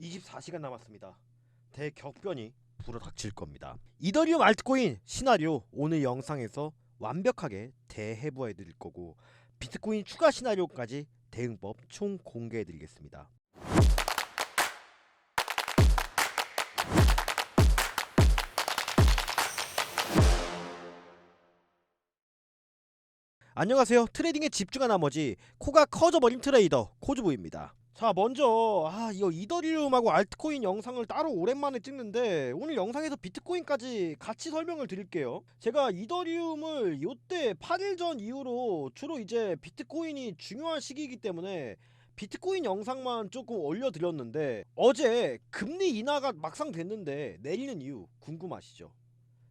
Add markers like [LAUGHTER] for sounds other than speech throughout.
24시간 남았습니다. 대격변이 불어닥칠 겁니다. 이더리움 알트코인 시나리오 오늘 영상에서 완벽하게 대해부해 드릴 거고 비트코인 추가 시나리오까지 대응법 총 공개해 드리겠습니다. 안녕하세요. 트레이딩에 집중한 나머지 코가 커져버린 트레이더 코즈부입니다. 자 먼저 아 이거 이더리움하고 알트코인 영상을 따로 오랜만에 찍는데 오늘 영상에서 비트코인까지 같이 설명을 드릴게요. 제가 이더리움을 요때 8일 전 이후로 주로 이제 비트코인이 중요한 시기이기 때문에 비트코인 영상만 조금 올려드렸는데 어제 금리 인하가 막상 됐는데 내리는 이유 궁금하시죠?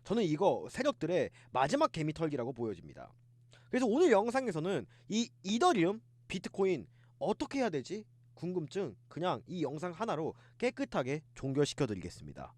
저는 이거 세력들의 마지막 개미털기라고 보여집니다. 그래서 오늘 영상에서는 이 이더리움, 비트코인 어떻게 해야 되지? 궁금증 그냥 이 영상 하나로 깨끗하게 종결시켜 드리겠습니다.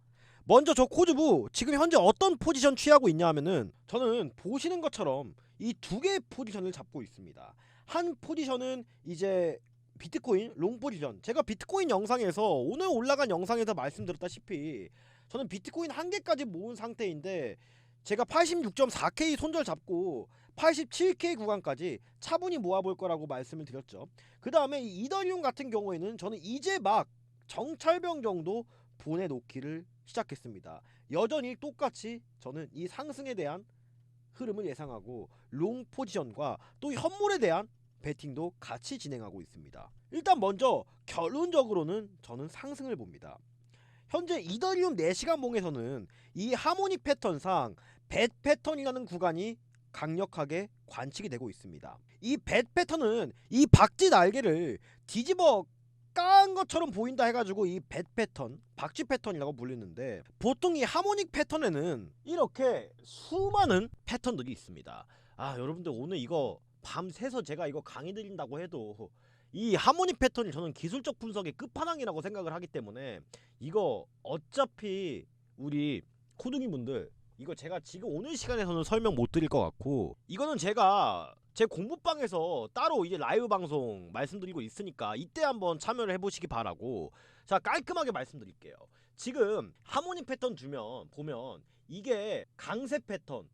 먼저 저 코즈부 지금 현재 어떤 포지션 취하고 있냐 하면은 저는 보시는 것처럼 이 두 개의 포지션을 잡고 있습니다. 한 포지션은 이제 비트코인 롱 포지션. 제가 비트코인 영상에서 오늘 올라간 영상에서 말씀드렸다시피 저는 비트코인 한 개까지 모은 상태인데 제가 86.4K 손절 잡고 87K 구간까지 차분히 모아볼 거라고 말씀을 드렸죠. 그 다음에 이 이더리움 같은 경우에는 저는 이제 막 정찰병 정도 보내놓기를 시작했습니다. 여전히 똑같이 저는 이 상승에 대한 흐름을 예상하고 롱 포지션과 또 현물에 대한 베팅도 같이 진행하고 있습니다. 일단 먼저 결론적으로는 저는 상승을 봅니다. 현재 이더리움 4시간 봉에서는 이 하모닉 패턴상 벳 패턴이라는 구간이 강력하게 관측이 되고 있습니다. 이벳 패턴은 이 박쥐 날개를 뒤집어 깐 것처럼 보인다 해가지고 이벳 패턴, 박쥐 패턴이라고 불리는데 보통 이 하모닉 패턴에는 이렇게 수많은 패턴들이 있습니다. 아 여러분들 오늘 이거 밤새서 제가 이거 강의 드린다고 해도 이 하모닉 패턴이 저는 기술적 분석의 끝판왕이라고 생각을 하기 때문에 이거 어차피 우리 코둥이 분들 이거 제가 지금 오늘 시간에서는 설명 못 드릴 것 같고 이거는 제가 제 공부방에서 따로 이제 라이브 방송 말씀드리고 있으니까 이때 한번 참여를 해보시기 바라고 자 깔끔하게 말씀드릴게요. 지금 하모닉 패턴 주면 보면 이게 강세 패턴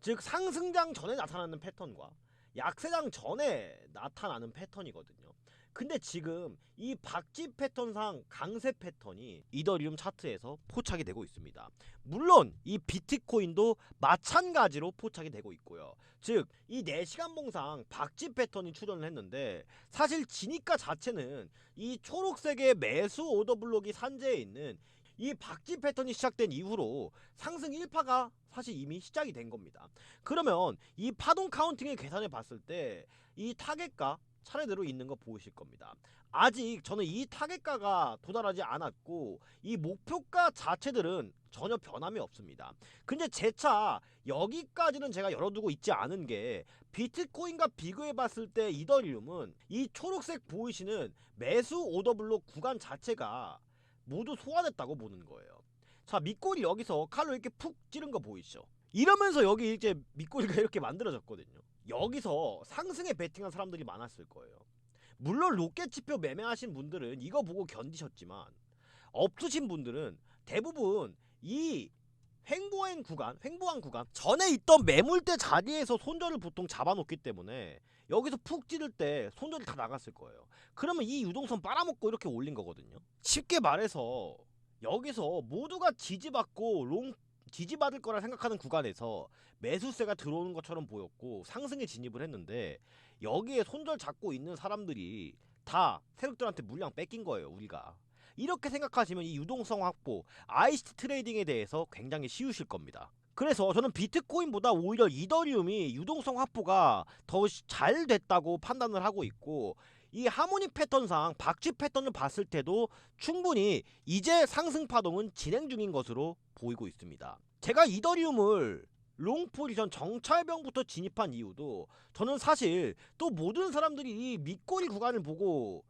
즉 상승장 전에 나타나는 패턴과 약세장 전에 나타나는 패턴이거든요 근데 지금 이 박쥐 패턴상 강세 패턴이 이더리움 차트에서 포착이 되고 있습니다. 물론 이 비트코인도 마찬가지로 포착이 되고 있고요. 즉 이 4시간 봉상 박쥐 패턴이 출현을 했는데 사실 진입가 자체는 이 초록색의 매수 오더 블록이 산재해 있는 이 박쥐 패턴이 시작된 이후로 상승 1파가 사실 이미 시작이 된 겁니다. 그러면 이 파동 카운팅을 계산해 봤을 때 이 타겟가 차례대로 있는 거 보이실 겁니다. 아직 저는 이 타겟가가 도달하지 않았고 이 목표가 자체들은 전혀 변함이 없습니다. 근데 재차 여기까지는 제가 열어두고 있지 않은 게 비트코인과 비교해 봤을 때 이더리움은 이 초록색 보이시는 매수 오더블록 구간 자체가 모두 소화됐다고 보는 거예요. 자 밑골이 여기서 칼로 이렇게 푹 찌른 거 보이시죠? 이러면서 여기 이제 밑골이가 [LAUGHS] 이렇게 만들어졌거든요. 여기서 상승에 베팅한 사람들이 많았을 거예요. 물론 로켓 지표 매매하신 분들은 이거 보고 견디셨지만 없으신 분들은 대부분 이 횡보한 구간, 횡보한 구간 전에 있던 매물대 자리에서 손절을 보통 잡아놓기 때문에 여기서 푹 찌를 때 손절이 다 나갔을 거예요. 그러면 이 유동성 빨아먹고 이렇게 올린 거거든요. 쉽게 말해서 여기서 모두가 지지받고 롱 지지받을 거라 생각하는 구간에서 매수세가 들어오는 것처럼 보였고 상승에 진입을 했는데 여기에 손절 잡고 있는 사람들이 다 세력들한테 물량 뺏긴 거예요 우리가. 이렇게 생각하시면 이 유동성 확보 아이스트 트레이딩에 대해서 굉장히 쉬우실 겁니다. 그래서 저는 비트코인보다 오히려 이더리움이 유동성 확보가 더 잘 됐다고 판단을 하고 있고 이 하모닉 패턴상 박쥐 패턴을 봤을 때도 충분히 이제 상승 파동은 진행 중인 것으로 보이고 있습니다. 제가 이더리움을 롱 포지션 정찰병부터 진입한 이유도 저는 사실 또 모든 사람들이 이 밑꼬리 구간을 보고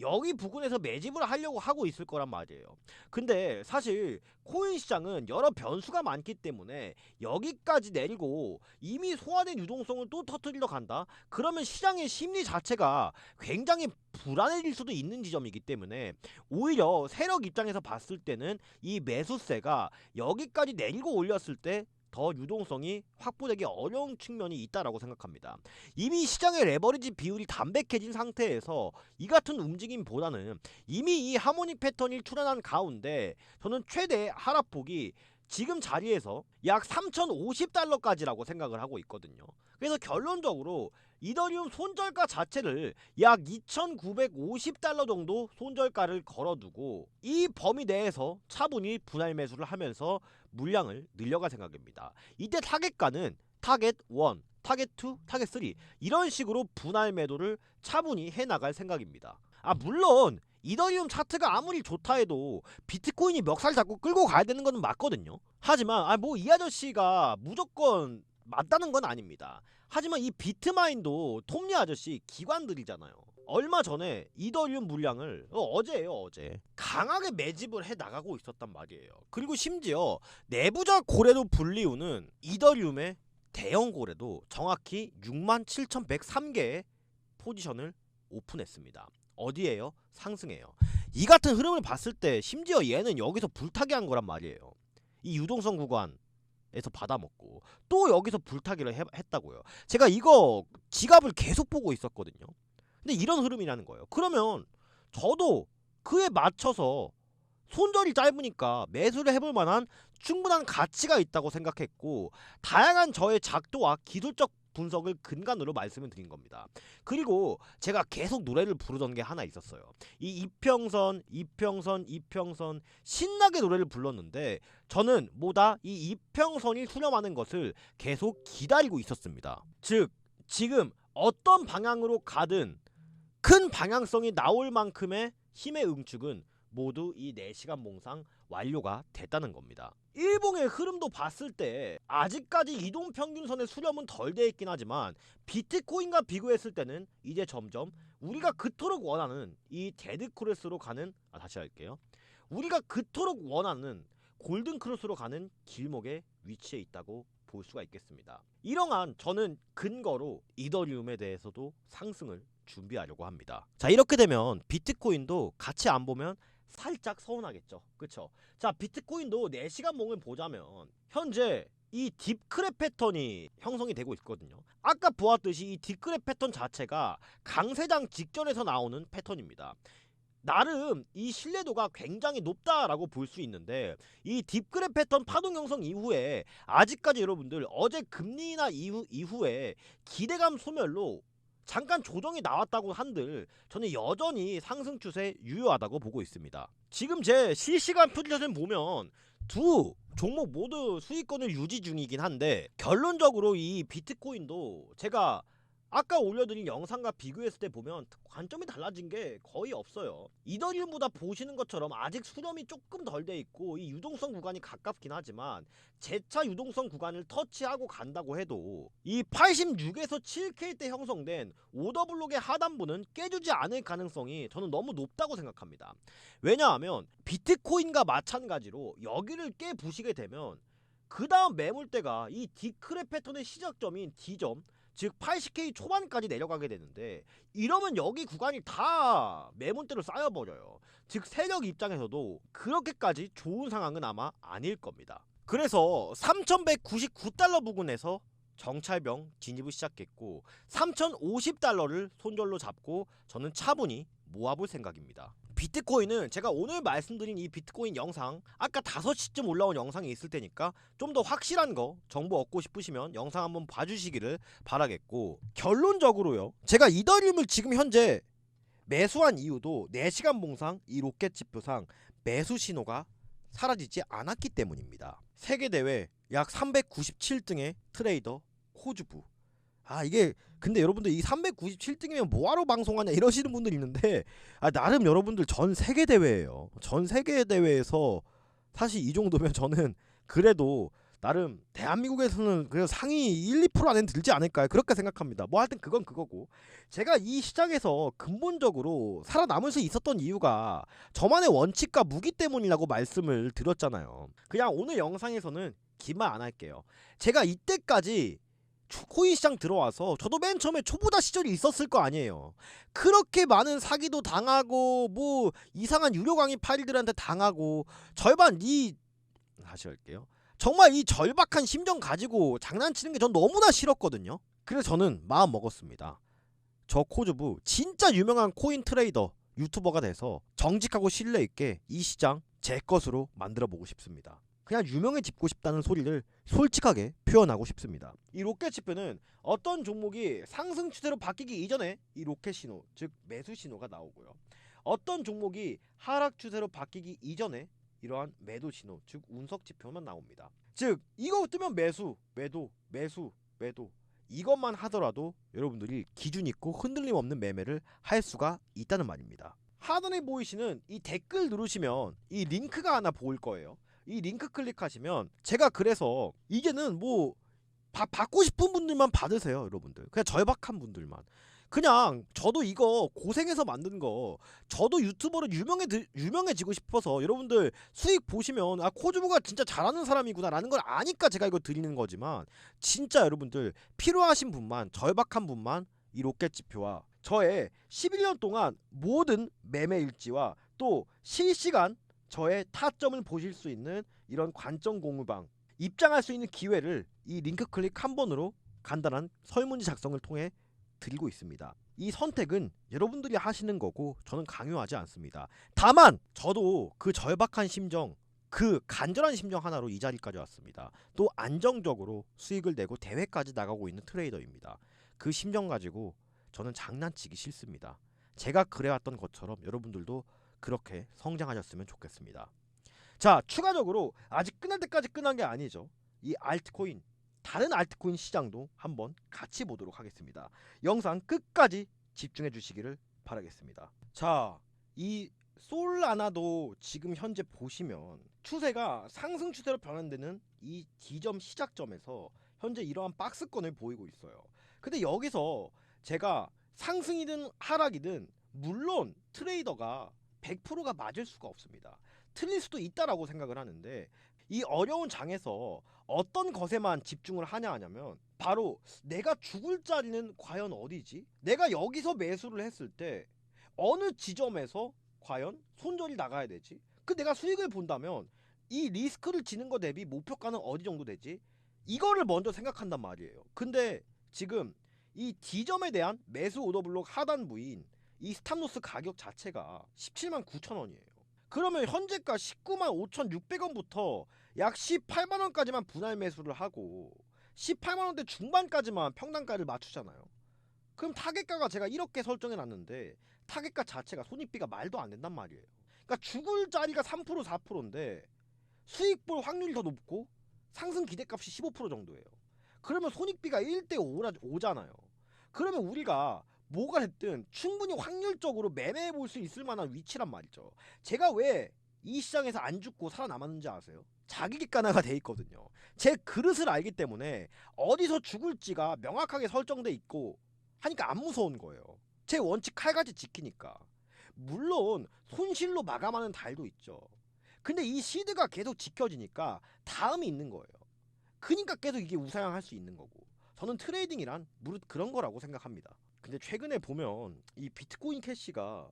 여기 부근에서 매집을 하려고 하고 있을 거란 말이에요. 근데 사실 코인 시장은 여러 변수가 많기 때문에 여기까지 내리고 이미 소화된 유동성을 또 터뜨리러 간다? 그러면 시장의 심리 자체가 굉장히 불안해질 수도 있는 지점이기 때문에 오히려 세력 입장에서 봤을 때는 이 매수세가 여기까지 내리고 올렸을 때 더 유동성이 확보되기 어려운 측면이 있다라고 생각합니다. 이미 시장의 레버리지 비율이 담백해진 상태에서 이 같은 움직임보다는 이미 이 하모닉 패턴이 출현한 가운데 저는 최대 하락폭이 지금 자리에서 약 3,050달러까지라고 생각을 하고 있거든요. 그래서 결론적으로 이더리움 손절가 자체를 약 2,950달러 정도 손절가를 걸어두고 이 범위 내에서 차분히 분할 매수를 하면서 물량을 늘려갈 생각입니다. 이때 타겟가는 타겟 1, 타겟 2, 타겟 3 이런 식으로 분할 매도를 차분히 해나갈 생각입니다. 아 물론 이더리움 차트가 아무리 좋다 해도 비트코인이 멱살 잡고 끌고 가야 되는 건 맞거든요. 하지만 아 뭐 이 아저씨가 무조건 맞다는 건 아닙니다. 하지만 이 비트마인도 톱니 아저씨 기관들이잖아요. 얼마 전에 이더리움 물량을 어, 어제예요 어제 강하게 매집을 해 나가고 있었단 말이에요. 그리고 심지어 내부자 고래도 불리우는 이더리움의 대형 고래도 정확히 67,103개의 포지션을 오픈했습니다. 어디에요? 상승해요. 이 같은 흐름을 봤을 때 심지어 얘는 여기서 불타기 한 거란 말이에요. 이 유동성 구간에서 받아먹고 또 여기서 불타기를 해- 했다고요. 제가 이거 지갑을 계속 보고 있었거든요. 근데 이런 흐름이라는 거예요. 그러면 저도 그에 맞춰서 손절이 짧으니까 매수를 해볼 만한 충분한 가치가 있다고 생각했고 다양한 저의 작도와 기술적 분석을 근간으로 말씀을 드린 겁니다. 그리고 제가 계속 노래를 부르던 게 하나 있었어요. 이 이평선, 이평선, 이평선 신나게 노래를 불렀는데 저는 뭐다 이 이평선이 수렴하는 것을 계속 기다리고 있었습니다. 즉 지금 어떤 방향으로 가든 큰 방향성이 나올 만큼의 힘의 응축은 모두 이 4시간 몽상 완료가 됐다는 겁니다. 일봉의 흐름도 봤을 때 아직까지 이동 평균선의 수렴은 덜 돼 있긴 하지만 비트코인과 비교했을 때는 이제 점점 우리가 그토록 원하는 이 데드 크로스로 가는 아 다시 할게요. 우리가 그토록 원하는 골든 크로스로 가는 길목에 위치해 있다고 볼 수가 있겠습니다. 이러한 저는 근거로 이더리움에 대해서도 상승을 준비하려고 합니다. 자 이렇게 되면 비트코인도 같이 안 보면 살짝 서운하겠죠. 그쵸? 자 비트코인도 4시간 몽을 보자면 현재 이 딥크랩 패턴이 형성이 되고 있거든요. 아까 보았듯이 이 딥크랩 패턴 자체가 강세장 직전에서 나오는 패턴입니다. 나름 이 신뢰도가 굉장히 높다라고 볼 수 있는데 이 딥그랩 패턴 파동 형성 이후에 아직까지 여러분들 어제 금리 인하 이후 이후에 기대감 소멸로 잠깐 조정이 나왔다고 한들 저는 여전히 상승 추세 유효하다고 보고 있습니다. 지금 제 실시간 포지션을 보면 두 종목 모두 수익권을 유지 중이긴 한데 결론적으로 이 비트코인도 제가 아까 올려드린 영상과 비교했을 때 보면 관점이 달라진 게 거의 없어요. 이더리움보다 보시는 것처럼 아직 수렴이 조금 덜 돼 있고 이 유동성 구간이 가깝긴 하지만 재차 유동성 구간을 터치하고 간다고 해도 이 86에서 7K 때 형성된 오더블록의 하단부는 깨주지 않을 가능성이 저는 너무 높다고 생각합니다. 왜냐하면 비트코인과 마찬가지로 여기를 깨 부시게 되면 그 다음 매물대가 이 디크랩 패턴의 시작점인 D점 즉 80K 초반까지 내려가게 되는데 이러면 여기 구간이 다 매물대로 쌓여버려요. 즉 세력 입장에서도 그렇게까지 좋은 상황은 아마 아닐 겁니다. 그래서 3199달러 부근에서 정찰병 진입을 시작했고 3050달러를 손절로 잡고 저는 차분히 모아볼 생각입니다. 비트코인은 제가 오늘 말씀드린 이 비트코인 영상 아까 5시쯤 올라온 영상이 있을 테니까 좀 더 확실한 거 정보 얻고 싶으시면 영상 한번 봐주시기를 바라겠고 결론적으로요. 제가 이더리움을 지금 현재 매수한 이유도 4시간 봉상 이 로켓 지표상 매수 신호가 사라지지 않았기 때문입니다. 세계대회 약 397등의 트레이더 코주부 아 이게 근데 여러분들 이 397등이면 뭐하러 방송하냐 이러시는 분들이 있는데 아 나름 여러분들 전 세계 대회예요. 전 세계 대회에서 사실 이 정도면 저는 그래도 나름 대한민국에서는 그래도 상위 1, 2% 안에 들지 않을까요? 그렇게 생각합니다. 뭐 하여튼 그건 그거고 제가 이 시장에서 근본적으로 살아남을 수 있었던 이유가 저만의 원칙과 무기 때문이라고 말씀을 드렸잖아요. 그냥 오늘 영상에서는 긴말안 할게요. 제가 이때까지 초- 코인 시장 들어와서 저도 맨 처음에 초보자 시절이 있었을 거 아니에요. 그렇게 많은 사기도 당하고 뭐 이상한 유료 강의 파일들한테 당하고 절반 이 다시 할게요. 정말 이 절박한 심정 가지고 장난치는 게 전 너무나 싫었거든요. 그래서 저는 마음 먹었습니다. 저 코즈부 진짜 유명한 코인 트레이더 유튜버가 돼서 정직하고 신뢰 있게 이 시장 제 것으로 만들어 보고 싶습니다. 그냥 유명해지고 싶다는 소리를 솔직하게 표현하고 싶습니다. 이 로켓 지표는 어떤 종목이 상승 추세로 바뀌기 이전에 이 로켓 신호, 즉 매수 신호가 나오고요. 어떤 종목이 하락 추세로 바뀌기 이전에 이러한 매도 신호, 즉 운석 지표만 나옵니다. 즉 이거 뜨면 매수, 매도, 매수, 매도 이것만 하더라도 여러분들이 기준 있고 흔들림 없는 매매를 할 수가 있다는 말입니다. 하단에 보이시는 이 댓글 누르시면 이 링크가 하나 보일 거예요. 이 링크 클릭하시면 제가 그래서 이제는 뭐 바, 받고 싶은 분들만 받으세요, 여러분들. 그냥 절박한 분들만. 그냥 저도 이거 고생해서 만든 거 저도 유튜버로 유명해 유명해지고 싶어서 여러분들 수익 보시면 아 코즈부가 진짜 잘하는 사람이구나 라는 걸 아니까 제가 이거 드리는 거지만 진짜 여러분들 필요하신 분만 절박한 분만 이 로켓 지표와 저의 11년 동안 모든 매매 일지와 또 실시간 저의 타점을 보실 수 있는 이런 관점 공유방 입장할 수 있는 기회를 이 링크 클릭 한 번으로 간단한 설문지 작성을 통해 드리고 있습니다. 이 선택은 여러분들이 하시는 거고 저는 강요하지 않습니다. 다만 저도 그 절박한 심정 그 간절한 심정 하나로 이 자리까지 왔습니다. 또 안정적으로 수익을 내고 대회까지 나가고 있는 트레이더입니다. 그 심정 가지고 저는 장난치기 싫습니다. 제가 그래왔던 것처럼 여러분들도 그렇게 성장하셨으면 좋겠습니다. 자, 추가적으로 아직 끝날 때까지 끝난 게 아니죠. 이 알트코인 다른 알트코인 시장도 한번 같이 보도록 하겠습니다. 영상 끝까지 집중해 주시기를 바라겠습니다. 자, 이 솔라나도 지금 현재 보시면 추세가 상승 추세로 변환되는 이 D점 시작점에서 현재 이러한 박스권을 보이고 있어요. 근데 여기서 제가 상승이든 하락이든 물론 트레이더가 100%가 맞을 수가 없습니다. 틀릴 수도 있다라고 생각을 하는데 이 어려운 장에서 어떤 것에만 집중을 하냐 하냐면 바로 내가 죽을 자리는 과연 어디지? 내가 여기서 매수를 했을 때 어느 지점에서 과연 손절이 나가야 되지? 그 내가 수익을 본다면 이 리스크를 지는 거 대비 목표가는 어디 정도 되지? 이거를 먼저 생각한단 말이에요. 근데 지금 이 D점에 대한 매수 오더블록 하단 부인 이 스탑로스 가격 자체가 17만 9천 원이에요. 그러면 현재가 19만 5,600원부터 약 18만 원까지만 분할 매수를 하고 18만 원대 중반까지만 평단가를 맞추잖아요. 그럼 타겟가가 제가 이렇게 설정해 놨는데 타겟가 자체가 손익비가 말도 안 된단 말이에요. 그러니까 죽을 자리가 3% 4%인데 수익 볼 확률이 더 높고 상승 기대값이 15% 정도예요. 그러면 손익비가 1대 5잖아요. 그러면 우리가 뭐가 됐든 충분히 확률적으로 매매해 볼 수 있을 만한 위치란 말이죠. 제가 왜 이 시장에서 안 죽고 살아남았는지 아세요? 자기 객관화가 돼 있거든요. 제 그릇을 알기 때문에 어디서 죽을지가 명확하게 설정돼 있고 하니까 안 무서운 거예요. 제 원칙 칼같이 지키니까. 물론 손실로 마감하는 달도 있죠. 근데 이 시드가 계속 지켜지니까 다음이 있는 거예요. 그니까 계속 이게 우상향할 수 있는 거고. 저는 트레이딩이란 무릇 그런 거라고 생각합니다. 근데 최근에 보면 이 비트코인 캐시가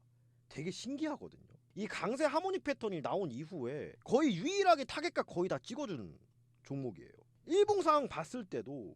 되게 신기하거든요. 이 강세 하모니 패턴이 나온 이후에 거의 유일하게 타겟가 거의 다 찍어준 종목이에요. 일봉상 봤을 때도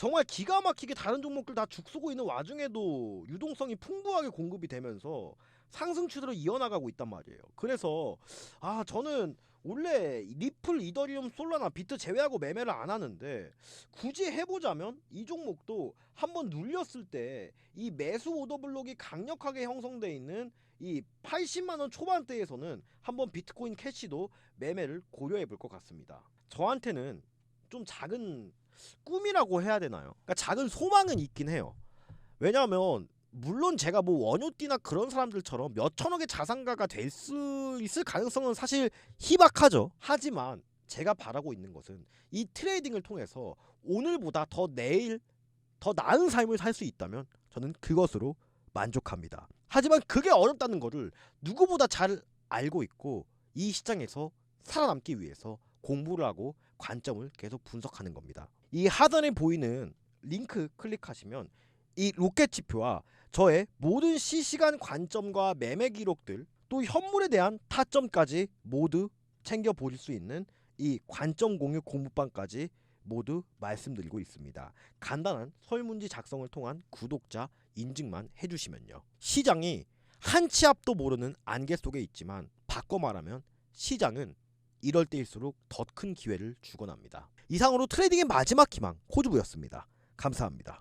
정말 기가 막히게 다른 종목들 다 죽쓰고 있는 와중에도 유동성이 풍부하게 공급이 되면서 상승 추세로 이어나가고 있단 말이에요. 그래서 아 저는 원래 리플, 이더리움, 솔라나, 비트 제외하고 매매를 안 하는데 굳이 해보자면 이 종목도 한번 눌렸을 때 이 매수 오더블록이 강력하게 형성돼 있는 이 80만 원 초반대에서는 한번 비트코인 캐시도 매매를 고려해 볼 것 같습니다. 저한테는 좀 작은 꿈이라고 해야 되나요? 그러니까 작은 소망은 있긴 해요. 왜냐하면 물론 제가 뭐 원효띠나 그런 사람들처럼 몇 천억의 자산가가 될 수 있을 가능성은 사실 희박하죠. 하지만 제가 바라고 있는 것은 이 트레이딩을 통해서 오늘보다 더 내일 더 나은 삶을 살 수 있다면 저는 그것으로 만족합니다. 하지만 그게 어렵다는 거를 누구보다 잘 알고 있고 이 시장에서 살아남기 위해서 공부를 하고 관점을 계속 분석하는 겁니다. 이 하단에 보이는 링크 클릭하시면 이 로켓 지표와 저의 모든 실시간 관점과 매매 기록들 또 현물에 대한 타점까지 모두 챙겨 보실 수 있는 이 관점 공유 공부방까지 모두 말씀드리고 있습니다. 간단한 설문지 작성을 통한 구독자 인증만 해주시면요. 시장이 한 치 앞도 모르는 안개 속에 있지만 바꿔 말하면 시장은 이럴 때일수록 더 큰 기회를 주곤 합니다. 이상으로 트레이딩의 마지막 희망 코즈부였습니다. 감사합니다.